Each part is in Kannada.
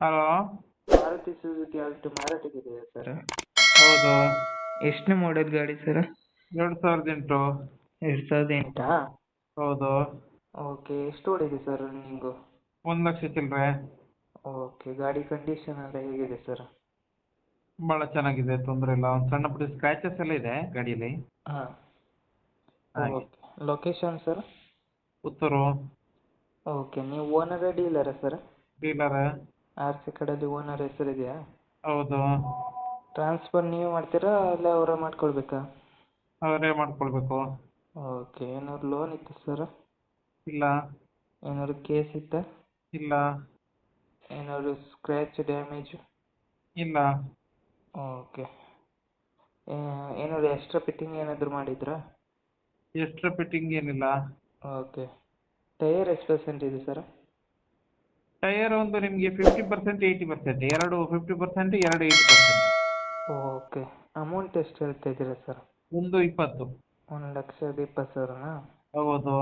hello Maruti Suzuki Alto ಮಾರಾಟಕ್ಕಿದೆಯಾ sir? ಹೌದು. ಎಷ್ಟನೇ ಮಾಡೆಲ್ ಗಾಡಿ ಸರ್? ಎರಡು ಸಾವಿರದ ಎಂಟು. ಎರಡು ಸಾವಿರದ ಎಂಟಾ. ಹೌದು. ಓಕೆ ಎಷ್ಟು ಓಡಿದೆ ಸರ್ ರನ್ನಿಂಗು ಒಂದು ಲಕ್ಷ ಚಿಲ್ಲರೆ ಓಕೆ ಗಾಡಿ ಕಂಡೀಷನ್ ಎಲ್ಲ ಹೇಗಿದೆ ಸರ್? ಭಾಳ ಚೆನ್ನಾಗಿದೆ ತೊಂದರೆ ಇಲ್ಲ. ಒಂದು ಸಣ್ಣ ಪುಟ್ಟ ಸ್ಕ್ರ್ಯಾಚಸ್ ಎಲ್ಲ ಇದೆ ಗಾಡಿಯಲ್ಲಿ. ಹಾಂ. ಹಾಗೆ. ಓಕೆ. Location sir? ಉತ್ತರ ಓಕೆ ನೀವು ಓನರ ಡೀಲರ ಸರ್? ಡೀಲರ್. ಆರ್ ಸಿ ಕಡೆಯಲ್ಲಿ ಓನರ್ ಹೆಸರಿದೆಯಾ ಹೌದು. ಟ್ರಾನ್ಸ್ಫರ್ ನೀವು ಮಾಡ್ತೀರಾ ಅಲ್ಲ ಅವರೇ ಮಾಡ್ಕೊಳ್ಬೇಕಾ? ಅವರೇ ಮಾಡ್ಕೊಳ್ಬೇಕು. ಓಕೆ ಏನಾದ್ರು ಲೋನ್ ಇತ್ತು ಸರ್ ಇಲ್ಲ. ಏನಾದ್ರು ಕೇಸ್ ಇತ್ತಾ? ಇಲ್ಲ. ಏನಾದ್ರು ಸ್ಕ್ರ್ಯಾಚ್ ಡ್ಯಾಮೇಜ್ ಇಲ್ಲ. ಓಕೆ ಏನಾದ್ರು ಎಕ್ಸ್ಟ್ರಾ ಫಿಟ್ಟಿಂಗ್ ಏನಾದರೂ ಮಾಡಿದ್ರಾ? ಎಕ್ಸ್ಟ್ರಾ ಫಿಟ್ಟಿಂಗ್ ಏನಿಲ್ಲ. ಓಕೆ ಟೈಯರ್ ಎಷ್ಟು ಪರ್ಸೆಂಟ್ ಇದೆ ಸರ್ ಟೈಯರ್ ಒಂದು ನಿಮಗೆ ಫಿಫ್ಟಿ ಪರ್ಸೆಂಟ್ ಏಯ್ಟಿ ಪರ್ಸೆಂಟ್ ಎರಡು ಫಿಫ್ಟಿ ಪರ್ಸೆಂಟ್ ಎರಡು ಏಯ್ಟಿ ಪರ್ಸೆಂಟ್ ಓಕೆ ಅಮೌಂಟ್ ಎಷ್ಟು ಹೇಳ್ತಾ ಇದ್ದೀರಾ ಸರ್ ಒಂದು ಇಪ್ಪತ್ತು. ಒಂದು ಲಕ್ಷದ ಇಪ್ಪತ್ತು ಸಾವಿರನಾ? ಹೌದು.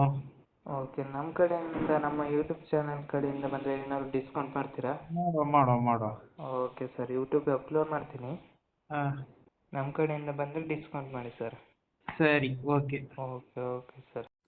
ಓಕೆ ನಮ್ಮ ಕಡೆಯಿಂದ ನಮ್ಮ ಯೂಟ್ಯೂಬ್ ಚಾನಲ್ ಕಡೆಯಿಂದ ಬಂದರೆ ಏನಾದ್ರು ಡಿಸ್ಕೌಂಟ್ ಮಾಡ್ತೀರಾ? ಮಾಡುವ ಮಾಡುವ ಮಾಡುವ. ಓಕೆ ಸರ್ ಯೂಟ್ಯೂಬ್ಗೆ ಅಪ್ಲೋಡ್ ಮಾಡ್ತೀನಿ. ಹಾಂ. ನಮ್ಮ ಕಡೆಯಿಂದ ಬಂದರೆ ಡಿಸ್ಕೌಂಟ್ ಮಾಡಿ ಸರ್ ಸರಿ. Okay okay okay sir